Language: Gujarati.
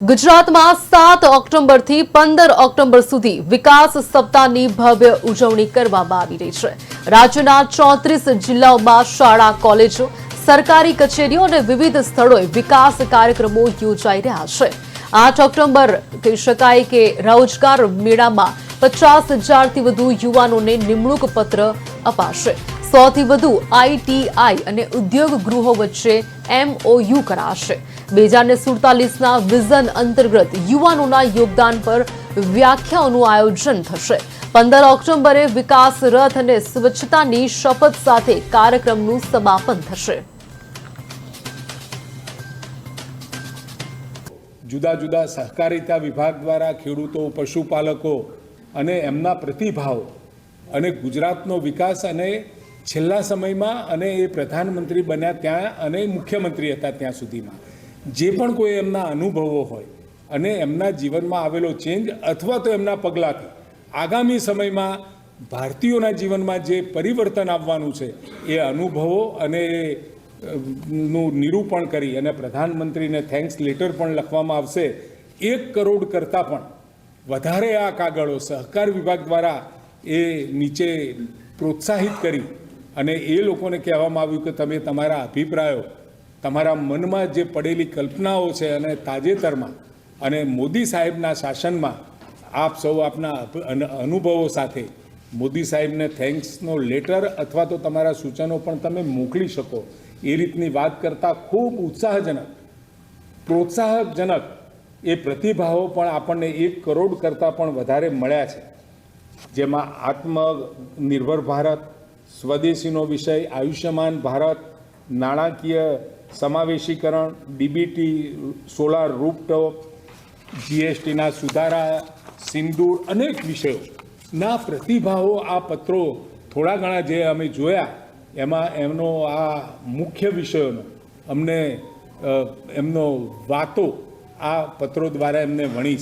ગુજરાતમાં સાત ઓક્ટોબરથી પંદર ઓક્ટોબર સુધી વિકાસ સપ્તાહની ભવ્ય ઉજવણી કરવામાં આવી રહી છે. રાજ્યના ચોત્રીસ જિલ્લાઓમાં શાળા, કોલેજો, સરકારી કચેરીઓ અને વિવિધ સ્થળોએ વિકાસ કાર્યક્રમો યોજાઈ રહ્યા છે. આઠ ઓક્ટોબર કહી શકાય કે રોજગાર મેળામાં પચાસ હજારથી વધુ યુવાનોને નિમણૂક પત્ર અપાશે. સોથી વધુ આઈટીઆઈ અને ઉદ્યોગ ગૃહો વચ્ચે એમઓયુ કરાશે. બે હજાર સુડતાલીસના વિઝન અંતર્ગત યુવાનોના યોગદાન પર વ્યાખ્યાઓનું આયોજન થશે. પંદર ઓક્ટોબરે વિકાસ રથ અને સ્વચ્છતાની શપથ સાથે કાર્યક્રમનું સમાપન થશે. જુદા જુદા સહકારિતા વિભાગ દ્વારા ખેડૂતો, પશુપાલકો અને એમના પ્રતિભાવ અને ગુજરાતનો વિકાસ અને છેલ્લા સમયમાં અને એ પ્રધાનમંત્રી બન્યા ત્યાં અને મુખ્યમંત્રી હતા ત્યાં સુધીમાં. જે પણ કોઈ એમના અનુભવો હોય અને એમના જીવનમાં આવેલો ચેન્જ અથવા તો એમના પગલાંથી, આગામી સમયમાં ભારતીયોના જીવનમાં જે પરિવર્તન આવવાનું છે, એ અનુભવો અને નું નિરૂપણ કરી અને પ્રધાનમંત્રીને થેન્ક્સ લેટર પણ લખવામાં આવશે, એક કરોડ કરતાં પણ વધારે આ કાગળો સહકાર વિભાગ દ્વારા એ નીચે પ્રોત્સાહિત કરી અને એ લોકોને કહેવામાં આવ્યું કે તમે તમારા અભિપ્રાયો, તમારા મનમાં જે પડેલી કલ્પનાઓ છે અને તાજેતરમાં અને મોદી સાહેબના શાસનમાં આપ સૌ આપના અનુભવો સાથે મોદી સાહેબને થેન્ક્સનો લેટર અથવા તો તમારા સૂચનો પણ તમે મોકલી શકો. એ રીતની વાત કરતાં ખૂબ ઉત્સાહજનક પ્રોત્સાહકજનક એ પ્રતિભાવો પણ આપણને એક કરોડ કરતાં પણ વધારે મળ્યા છે. જેમાં આત્મનિર્ભર ભારત સ્વદેશીનો વિષય, આયુષ્યમાન ભારત, નાણાકીય સમાવેશીકરણ, ડીબીટી, સોલાર રૂપટોપ જીએસટીના સુધારા, સિંદૂર, અનેક વિષયોના પ્રતિભાવો આ પત્રો થોડા ઘણા જે અમે જોયા, એમાં એમનો આ મુખ્ય વિષયોનો, અમને એમનો વાતો આ પત્રો દ્વારા એમને વણી